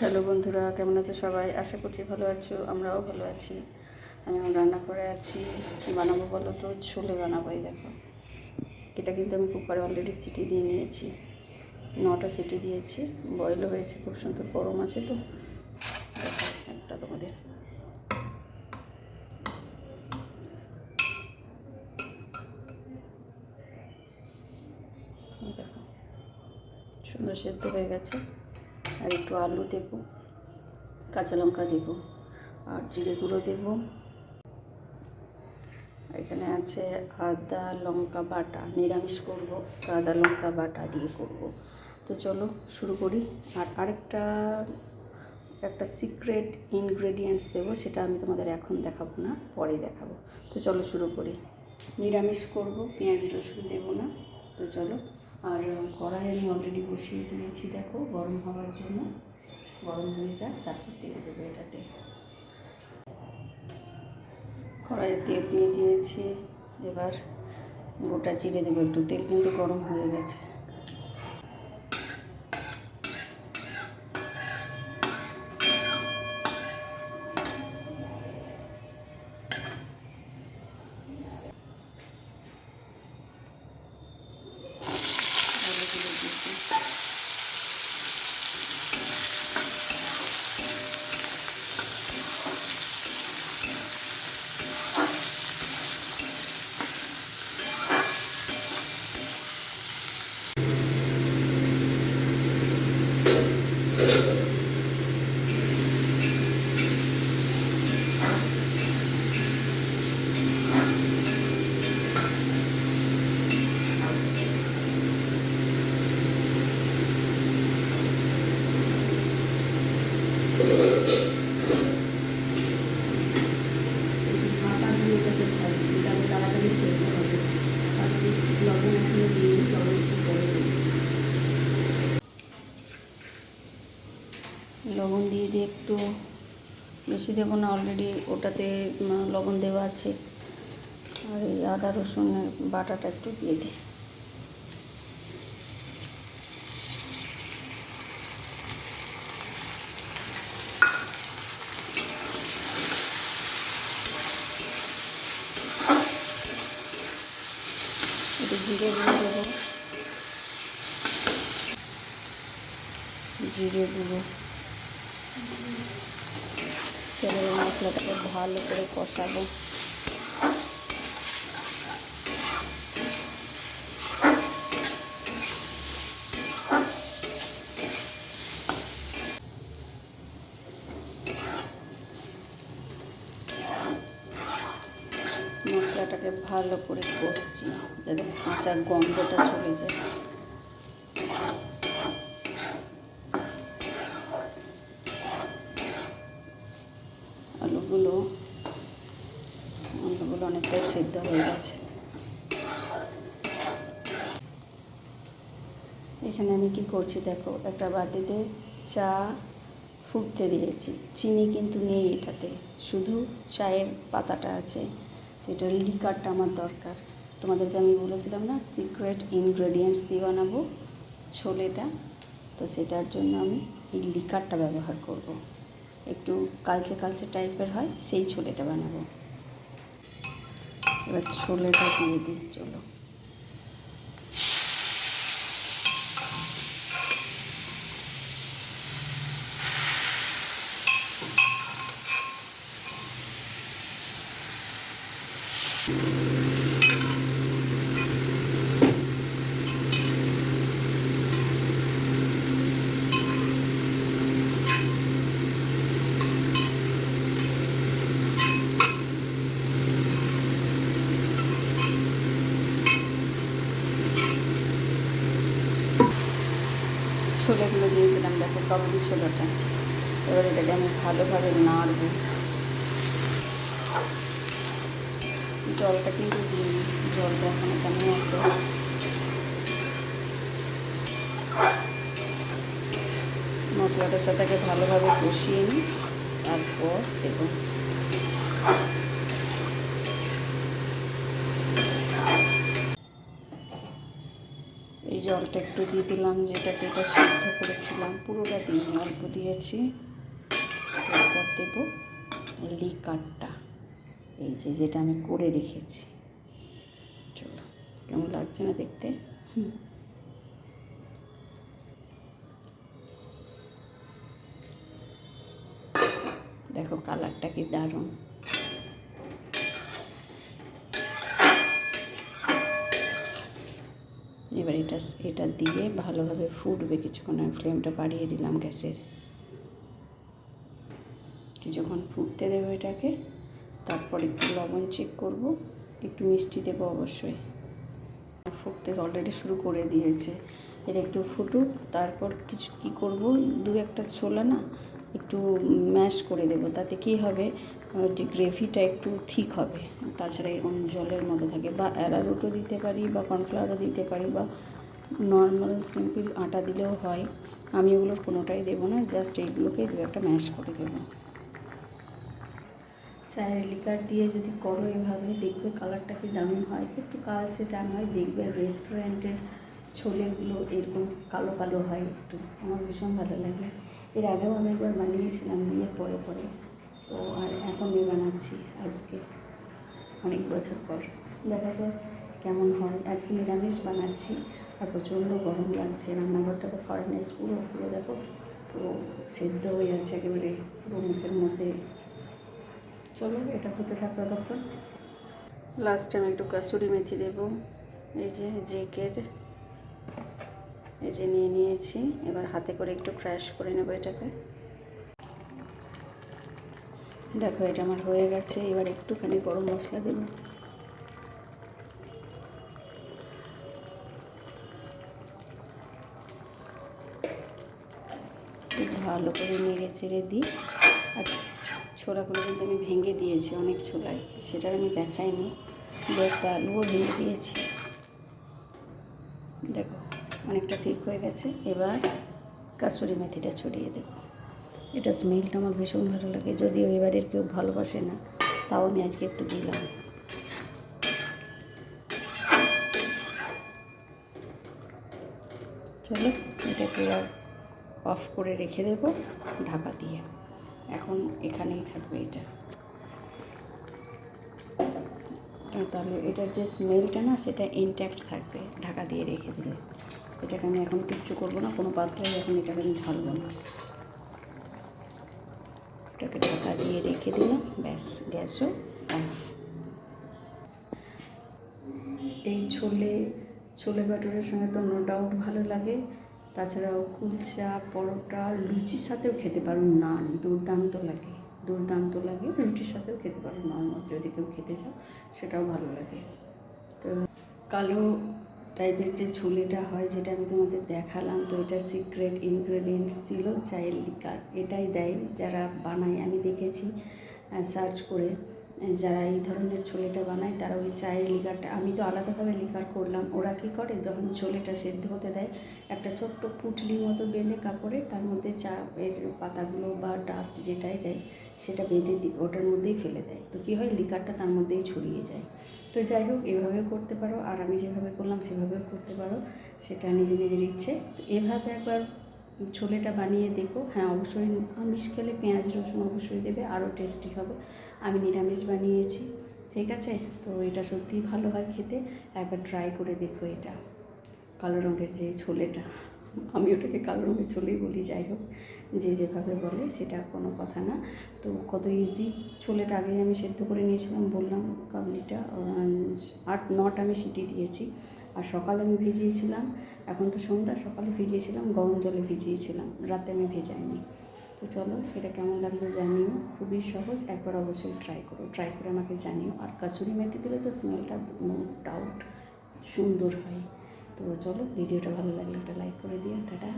Hello বন্ধুরা, কেমন আছো সবাই? আশা করছি ভালো আছো, আমরাও ভালো আছি। আমি এখন রান্না করে আছি। বানাবো বলো তো? ছোলে বানাবো, এই দেখো। এটা কিন্তু আমি কুকারে অলরেডি সিটি দিয়ে নিয়েছি। নটা সিটি দিয়েছি। বয়েলও হয়েছে, খুব সুন্দর গরম আছে তো। একটা তোমাদের। সুন্দর সেদ্ধ হয়ে গেছে। আর একটু আলু দেব, কাঁচা লঙ্কা দেব আর জিরে গুঁড়ো দেব। এখানে আছে আদা লঙ্কা বাটা, নিরামিষ করব, আদা লঙ্কা বাটা দিয়ে করব। তো চলো শুরু করি। আর আরেকটা, একটা সিক্রেট ইনগ্রেডিয়েন্টস দেবো, সেটা আমি তোমাদের এখন দেখাবো না, পরে দেখাবো। তো চলো শুরু করি। নিরামিষ করব, পেঁয়াজ রসুন দেবো না। তো চলো। আর কড়াই আমি অলরেডি বসিয়ে দিয়েছি, দেখো, গরম হওয়ার জন্য। গরম হয়ে যাক, তারপর তেল দেবো এটাতে। কড়াই তেল দিয়ে দিয়েছি, এবার গোটা চিড়ে দেবো, একটু তেল কিন্তু গরম হয়ে গেছে আলুগুলো দিয়েছি আটা দিয়ে এটাকে ভাজছি তাহলে তাড়াতাড়ি সেদ্ধ হবে আর বেশি লবণ এখনও দিই লবণ একটু পরে দিই লবণ দিয়ে একটু বেশি দেবো না অলরেডি ওটাতে লবণ দেওয়া আছে। আর এই আদা রসুনের বাটাটা একটু দিয়ে দিই। জিরে গুঁড়ো দেবো। জিরে গুঁড়ো। এবারে মশলাটাকে ভালো করে কষাবো। মশলাটাকে ভালো করে কষছি যাতে কাঁচা গন্ধটা চলে যায়। সেদ্ধ হয়ে গেছে। এখানে আমি কি করছি দেখো, একটা বাটিতে চা ফুটতে দিয়েছি। চিনি কিন্তু নেই এটাতে, শুধু চায়ের পাতাটা আছে। তো এটার লিকারটা আমার দরকার। তোমাদেরকে আমি বলেছিলাম না, সিক্রেট ইনগ্রেডিয়েন্টস দিয়ে বানাবো ছোলেটা। তো সেটার জন্য আমি এই লিকারটা ব্যবহার করব। একটু কালচে কালচে টাইপের হয়, সেই ছোলেটা বানাবো। এবার ছোলেটা দিয়ে দিই চলো। ছোলেগুলো দিয়ে দিলাম দেখো কাবুলি ছোলাটা। এবার এটাকে আমি ভালোভাবে নাড়ব। জলটা কিন্তু দিইনি, জলটা এখনও কেমন আছে? মশলাটার সাথে ভালোভাবে কষিয়ে নিই, তারপর দেবো। জলটা একটু দিয়ে দিলাম যেটাকে এটা সিদ্ধ করেছিলাম। পুরোটা দিয়ে অল্প দিয়েছি। এরপর দেবো লিকারটা। এই যে, যেটা আমি করে রেখেছি। চলো, কেমন লাগছে না দেখতে? হুম। দেখো কালারটা কি দারুণ। এবার এটা এটা দিয়ে ভালোভাবে ফুটবে কিছুক্ষণ। আমি ফ্লেমটা বাড়িয়ে দিলাম গ্যাসের। কিছুক্ষণ ফুটতে দেবো এটাকে। তারপর একটু লবণ চেক করব। একটু মিষ্টি দেবো অবশ্যই। ফুটতে অলরেডি শুরু করে দিয়েছে। এটা একটু ফুটুক, তারপর কিছু কী করব? দু একটা ছোলা না একটু ম্যাশ করে দেবো। তাতে কী হবে? যে গ্রেভিটা একটু ঠিক হবে, তাছাড়া এরকম জলের মতো থাকে বা অ্যারারুটও দিতে পারি বা কর্নফ্লাওয়ারও দিতে পারি বা নর্মাল সিম্পল আটা দিলেও হয়, আমি ওগুলোর কোনোটাই দেবো না, জাস্ট এইগুলোকে দু একটা ম্যাশ করে দেবো। চায়ের লিকার দিয়ে যদি করো এভাবে, দেখবে কালারটা কি দারুণ হয়, একটু কালচে টান হয়, দেখবে রেস্টুরেন্টের ছোলেগুলো এরকম কালো কালো হয় একটু, আমার ভীষণ ভালো লাগে। এর আগেও আমি একবার বানিয়েছিলাম বিয়ের পরে পরে। তো আর এখন এই বানাচ্ছি আজকে অনেক বছর পর। দেখা যাক কেমন হয়। আজকে নিরামিষ বানাচ্ছি আর প্রচণ্ড গরম লাগছে। রান্নাঘরটা তো ফার্নেস পুরো পুরো দেখো, পুরো সেদ্ধ হয়ে আছে একেবারে পুরো মুখের মধ্যে। চলো, এটা হতে থাক ততক্ষণ লাস্টে আমি একটু কাসুরি মেথি দেবো। এই যে জেকের, এই যে নিয়ে নিয়েছি। এবার হাতে করে একটু ক্র্যাশ করে নেব এটাকে। দেখো, এটা আমার হয়ে গেছে। এবার একটুখানি গরম মশলা দেবো। ভালো করে নেড়ে চেড়ে দিই। আর ছোলাগুলো কিন্তু আমি ভেঙে দিয়েছি অনেক ছোলায়। সেটা আমি দেখাইনি দু একটা আলুও ভেঙে দিয়েছি। দেখো, অনেকটা ঠিক হয়ে গেছে। এবার কাসুরি মেথিটা ছড়িয়ে দেবো। এটা স্মেলটা আমার ভীষণ ভালো লাগে। যদিও এবারের কেউ ভালোবাসে না, তাও আমি আজকে একটু দিলাম। চলো, এটাকে অফ করে রেখে দেবো ঢাকা দিয়ে। এখন এখানেই থাকবে এটা। তাহলে এটার যে স্মেলটা না, সেটা ইনট্যাক্ট থাকবে ঢাকা দিয়ে রেখে দিলে। এটাকে আমি এখন কিচ্ছু করব না, কোনো পাত্রে এখন এটাকে আমি ঢালবো না। এটাকে ঢাকা দিয়ে রেখে দিলাম। ব্যাস গ্যাসও অফ। এই ছোলে ছোলে বাটুরের সঙ্গে তো নো ডাউট ভালো লাগে। তাছাড়াও কুলচা, পরোটা, লুচির সাথেও খেতে পারো নান। দুর্দান্ত লাগে। দুর্দান্ত লাগে রুটির সাথেও খেতে পারো নর্মাল যদি কেউ খেতে চাও, সেটাও ভালো লাগে। তো কালো টাইপের যে ছুলিটা হয় যেটা আমি তোমাদের দেখালাম, তো এটা সিক্রেট ইনগ্রেডিয়েন্টস ছিল চাইল্ড লিকার এটাই দেয় যারা বানায়, আমি দেখেছি সার্চ করে। যারা এই ধরনের ছোলেটা বানায়, তারা ওই চায়ের লিকারটা, আমি তো আলাদাভাবে লিকার করলাম। ওরা কী করে? যখন ছোলেটা সেদ্ধ হতে দেয়, একটা ছোট্ট পুটলির মতো বেঁধে কাপড়ে তার মধ্যে চা এর পাতাগুলো বা ডাস্ট যেটাই দেয়, সেটা বেঁধে ওটার মধ্যেই ফেলে দেয়। তো কী হয়? লিকারটা তার মধ্যেই ছড়িয়ে যায়। তো যাই হোক, এভাবেও করতে পারো। আর আমি যেভাবে করলাম, সেভাবেও করতে পারো। সেটা নিজে নিজের ইচ্ছে। তো এভাবে একবার ছোলেটা বানিয়ে দেখো। হ্যাঁ অবশ্যই আমিষ খেলে পেঁয়াজ, রসুন অবশ্যই দেবে। আরও টেস্টি হবে। আমি নিরামিষ বানিয়েছি, ঠিক আছে? তো এটা সত্যিই ভালো হয় খেতে। একবার ট্রাই করে দেখো এটা। কালো রঙের যে ছোলেটা, আমি ওটাকে কালো রঙের ছোলেই বলি, যাই হোক, যে যেভাবে বলে সেটা কোনো কথা না। তো কত ইজি ছোলেটা আগে আমি সেদ্ধ করে নিয়েছিলাম, বললাম কাবলিটা আট নটা আমি সিটি দিয়েছি। আর সকালে আমি ভিজিয়েছিলাম, এখন তো সন্ধ্যা, সকালে ভিজিয়েছিলাম, গরম জলে ভিজিয়েছিলাম। রাতে আমি ভেজাইনি। তো চলো, এটা কেমন লাগল জানিও। খুবই সহজ, একবার অবশ্যই ট্রাই করো। ট্রাই করে আমাকে জানিও। আর কাসুরি মেথি দিলে তো স্মেলটা নো ডাউট সুন্দর হয়। তো চলো ভিডিওটা ভালো লাগলে একটা লাইক করে দিও। টাটা।